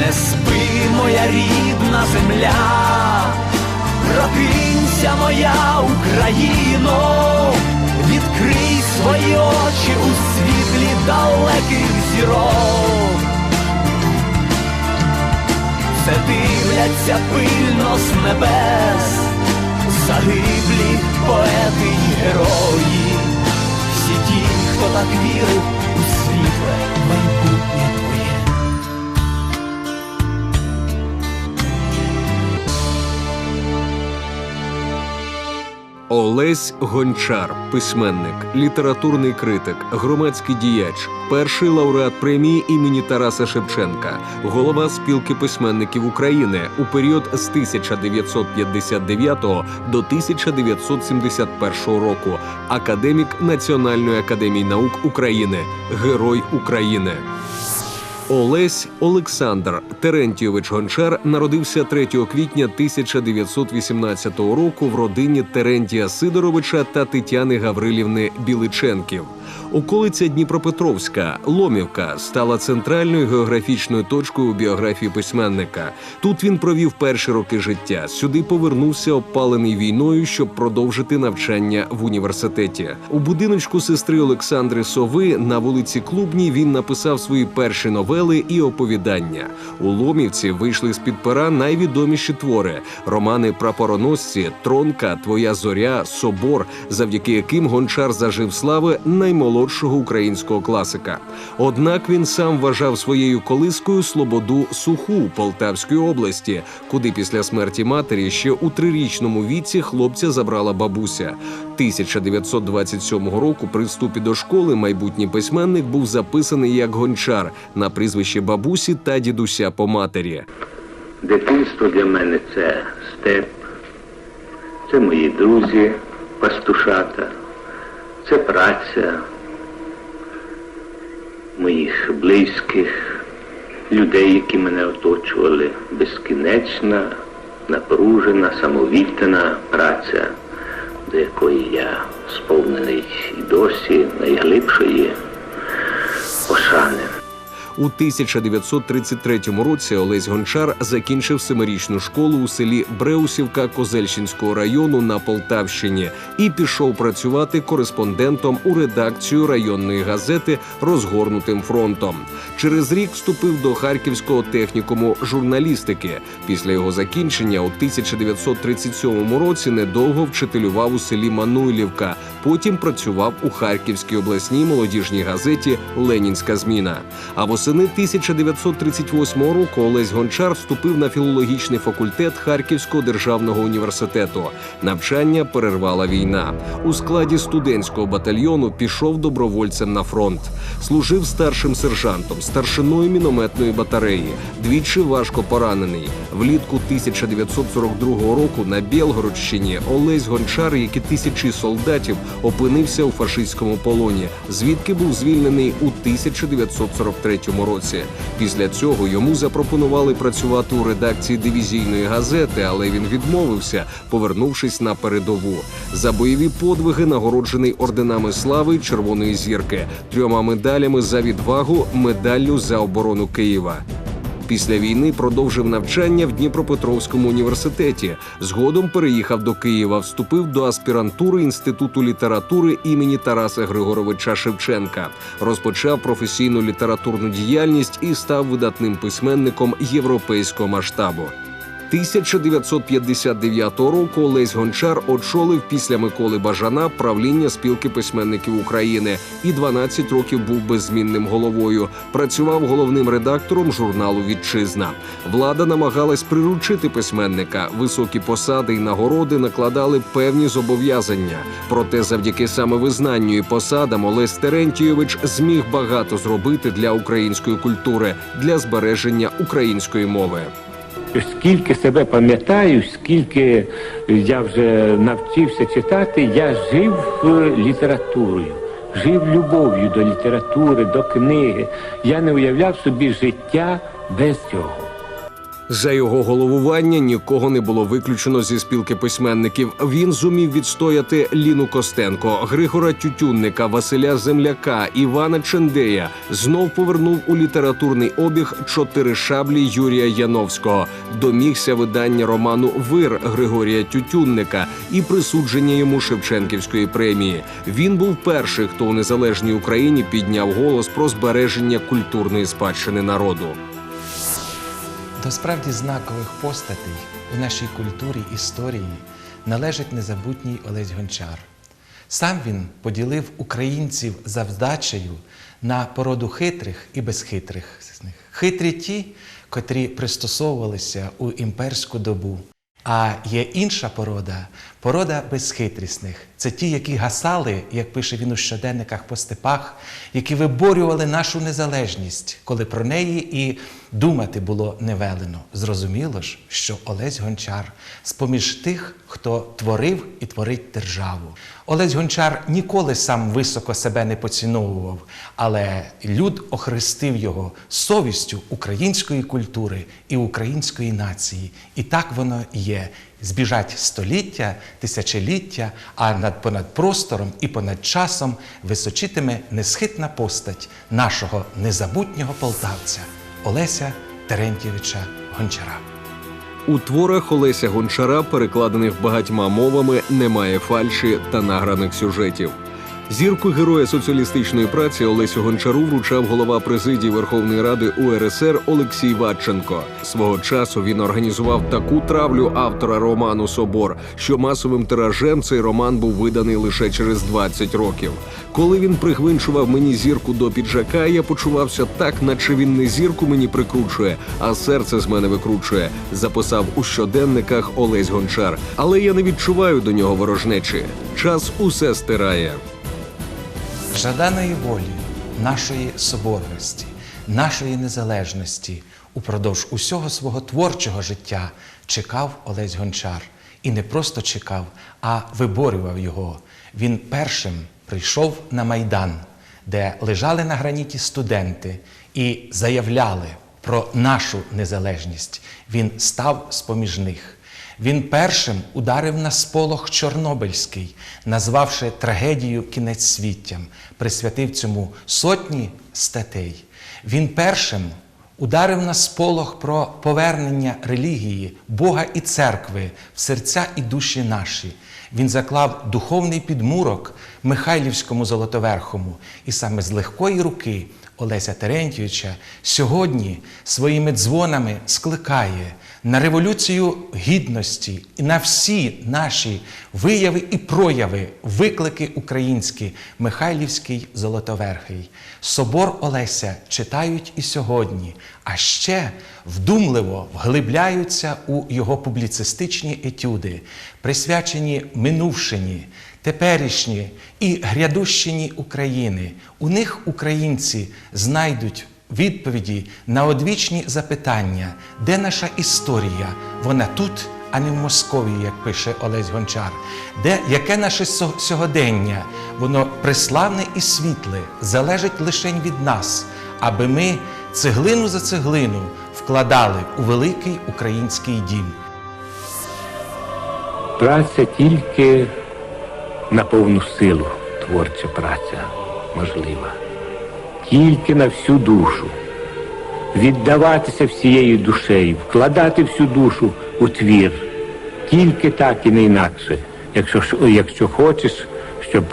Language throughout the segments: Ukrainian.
Не спи, моя рідна земля, прокинься, моя Україно, відкрий свої очі у світлі далеких зірок. Все дивляться пильно з небес, загиблі поети й герої, всі ті, хто так вірив у світле майбутнє Олесь Гончар, письменник, літературний критик, громадський діяч, перший лауреат премії імені Тараса Шевченка, голова спілки письменників України у період з 1959 до 1971 року, академік Національної академії наук України, Герой України. Олесь Олександр Терентійович Гончар народився 3 квітня 1918 року в родині Терентія Сидоровича та Тетяни Гаврилівни Біличенків. Околиця Дніпропетровська, Ломівка, стала центральною географічною точкою у біографії письменника. Тут він провів перші роки життя. Сюди повернувся опалений війною, щоб продовжити навчання в університеті. У будиночку сестри Олександри Сови на вулиці Клубній він написав свої перші новели і оповідання. У Ломівці вийшли з під пера найвідоміші твори: романи Прапороносці, Тронка, Твоя зоря, Собор, завдяки яким гончар зажив слави наймолодшого українського класика. Однак він сам вважав своєю колискою Слободу Суху Полтавської області, куди після смерті матері ще у трирічному віці хлопця забрала бабуся. 1927 року при вступі до школи майбутній письменник був записаний як гончар на прізвище бабусі та дідуся по матері. Дитинство для мене це степ, це мої друзі, пастушата, це праця моїх близьких, людей, які мене оточували, безкінечна, напружена, самовіддана праця, до якої я сповнений і досі найглибшої пошани. У 1933 році Олесь Гончар закінчив семирічну школу у селі Бреусівка Козельщинського району на Полтавщині і пішов працювати кореспондентом у редакцію районної газети Розгорнутим фронтом. Через рік вступив до Харківського технікуму журналістики. Після його закінчення у 1937 році недовго вчителював у селі Мануйлівка. Потім працював у Харківській обласній молодіжній газеті Ленінська зміна. А восени 1938 року Олесь Гончар вступив на філологічний факультет Харківського державного університету. Навчання перервала війна. У складі студентського батальйону пішов добровольцем на фронт. Служив старшим сержантом, старшиною мінометної батареї. Двічі важко поранений. Влітку 1942 року на Білгородщині Олесь Гончар, як і тисячі солдатів, опинився у фашистському полоні, звідки був звільнений у 1943 році. Після цього йому запропонували працювати у редакції дивізійної газети, але він відмовився, повернувшись на передову. За бойові подвиги нагороджений орденами слави Червоної зірки, трьома медалями за відвагу, медаллю за оборону Києва. Після війни продовжив навчання в Дніпропетровському університеті. Згодом переїхав до Києва, вступив до аспірантури Інституту літератури імені Тараса Григоровича Шевченка. Розпочав професійну літературну діяльність і став видатним письменником європейського масштабу. 1959 року Олесь Гончар очолив після Миколи Бажана правління спілки письменників України і 12 років був беззмінним головою. Працював головним редактором журналу Вітчизна. Влада намагалась приручити письменника. Високі посади й нагороди накладали певні зобов'язання. Проте, завдяки саме визнанню і посадам, Олесь Терентійович зміг багато зробити для української культури, для збереження української мови. Скільки себе пам'ятаю, скільки я вже навчився читати, я жив е, літературою, жив любов'ю до літератури, до книги. Я не уявляв собі життя без цього. За його головування нікого не було виключено зі спілки письменників. Він зумів відстояти Ліну Костенко, Григора Тютюнника, Василя Земляка, Івана Чендея. Знов повернув у літературний обіг чотири шаблі Юрія Яновського. Домігся видання роману Вир Григорія Тютюнника і присудження йому Шевченківської премії. Він був перший, хто у незалежній Україні підняв голос про збереження культурної спадщини народу. До справді знакових постатей у нашій культурі історії належить незабутній Олесь Гончар. Сам він поділив українців за вдачею на породу хитрих і безхитрих. Хитрі ті, котрі пристосовувалися у імперську добу. А є інша порода порода безхитрісних. Це ті, які гасали, як пише він у щоденниках по степах, які виборювали нашу незалежність, коли про неї і думати було невелено. Зрозуміло ж, що Олесь Гончар з-поміж тих, хто творив і творить державу. Олесь Гончар ніколи сам високо себе не поціновував, але люд охрестив його совістю української культури і української нації. І так воно є. Збіжать століття, тисячоліття, а над понад простором і понад часом височитиме несхитна постать нашого незабутнього полтавця Олеся Терентьєвича Гончара. У творах Олеся Гончара, перекладених багатьма мовами, немає фальші та награних сюжетів. Зірку героя соціалістичної праці Олесю Гончару вручав голова президії Верховної Ради УРСР Олексій Ватченко. Свого часу він організував таку травлю автора роману Собор, що масовим тиражем цей роман був виданий лише через 20 років. Коли він пригвинчував мені зірку до піджака, я почувався так, наче він не зірку мені прикручує, а серце з мене викручує. Записав у щоденниках Олесь Гончар. Але я не відчуваю до нього ворожнечі. Час усе стирає. Жаданої волі нашої соборності, нашої незалежності упродовж усього свого творчого життя чекав Олесь Гончар. І не просто чекав, а виборював його. Він першим прийшов на Майдан, де лежали на граніті студенти і заявляли про нашу незалежність. Він став з-поміж них. Він першим ударив на сполох Чорнобильський, назвавши трагедію кінець світтям, присвятив цьому сотні статей. Він першим ударив на сполох про повернення релігії, Бога і церкви в серця і душі наші. Він заклав духовний підмурок Михайлівському Золотоверхому, і саме з легкої руки Олеся Терентьєвича сьогодні своїми дзвонами скликає на революцію гідності і на всі наші вияви і прояви, виклики українські, Михайлівський Золотоверхий. Собор Олеся читають і сьогодні, а ще вдумливо вглибляються у його публіцистичні етюди, присвячені минувшині, теперішні і грядущині України. У них українці знайдуть відповіді на одвічні запитання, де наша історія? Вона тут, а не в Московії, як пише Олесь Гончар. Де яке наше сьогодення? Воно преславне і світле, залежить лише від нас, аби ми цеглину за цеглину вкладали у великий український дім. Праця тільки на повну силу, творча праця можлива. Тільки на всю душу. Віддаватися всією душею, вкладати всю душу у твір. Тільки так і не інакше, якщо, якщо хочеш, щоб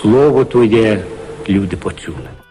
слово твоє люди почули.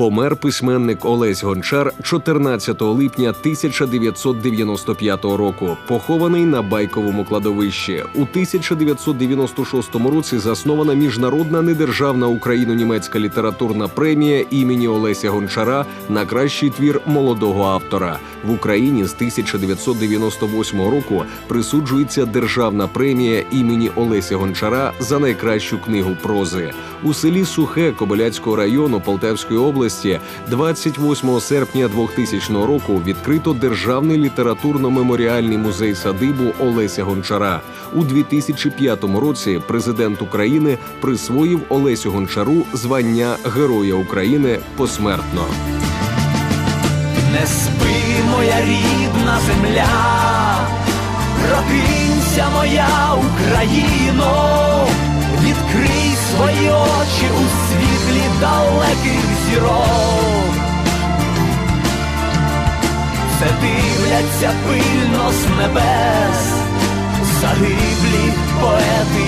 Помер письменник Олесь Гончар 14 липня 1995 року, похований на байковому кладовищі. У 1996 році заснована міжнародна недержавна україно-німецька літературна премія імені Олеся Гончара на кращий твір молодого автора. В Україні з 1998 року присуджується державна премія імені Олеся Гончара за найкращу книгу прози. У селі Сухе Кобиляцького району Полтавської області 28 серпня 2000 року відкрито державний літературно-меморіальний музей садибу Олеся Гончара. У 2005 році президент України присвоїв Олесю Гончару звання Героя України посмертно. Не моя рідна земля, прокинься, моя Україно, відкрий свої очі у світлі далеких зірок. Все дивляться пильно з небес, загиблі поети